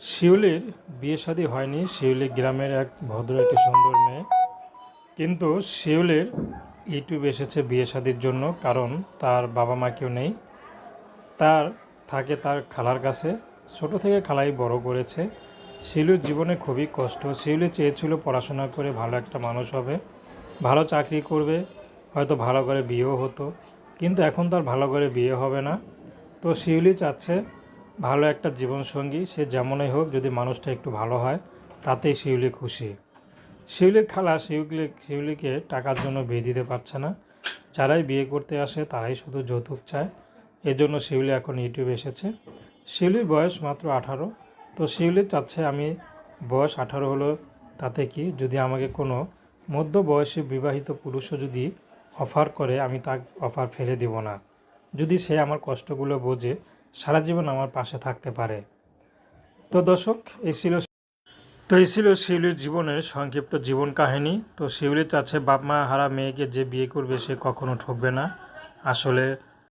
শিউলির বিয়ে শাদী হয়নি। শিউলি গ্রামের এক ভদ্র একটি সুন্দর মেয়ে। কিন্তু শিউলির ইউটিউব এসেছে বিয়ে শাদির জন্য, কারণ তার বাবা মা কেউ নেই। তার থাকে তার খালার কাছে। ছোট থেকে খালাই বড় করেছে। শিউলির জীবনে খুবই কষ্ট। শিউলি চেয়েছিল পড়াশোনা করে ভালো একটা মানুষ হবে। ভালো চাকরি করবে, হয়তো ভালো করে বিয়েও হতো। কিন্তু এখন তার ভালো করে বিয়ে হবে না। তো শিউলি চাচ্ছে ভালো একটা জীবনসঙ্গী, সে যেমনই হোক যদি মানুষটা একটু ভালো হয়, তাতেই শিউলি খুশি। শিউলির খালা শিউলি, শিউলিকে টাকার জন্য বিয়ে দিতে পারছে না। যারাই বিয়ে করতে আসে, তারাই শুধু যৌতুক চায়। এজন্য শিউলি এখন ইউটিউবে এসেছে। শিউলির বয়স মাত্র আঠারো। তো শিউলি চাচ্ছে আমি বয়স আঠারো হলো, তাতে কি যদি আমাকে কোনো মধ্য বয়সী বিবাহিত পুরুষও যদি অফার করে, আমি তার অফার ফেলে দিব না। যদি সে আমার কষ্টগুলো বোঝে সারা জীবন আমার পাশে থাকতে পারে। তো দর্শক, এই ছিল তো এই ছিল শিউলির জীবনের সংক্ষিপ্ত জীবন কাহিনী। তো শিউলি চাচ্ছে বাপ মা হারা মেয়েকে যে বিয়ে করবে সে কখনো ঠকবে না। আসলে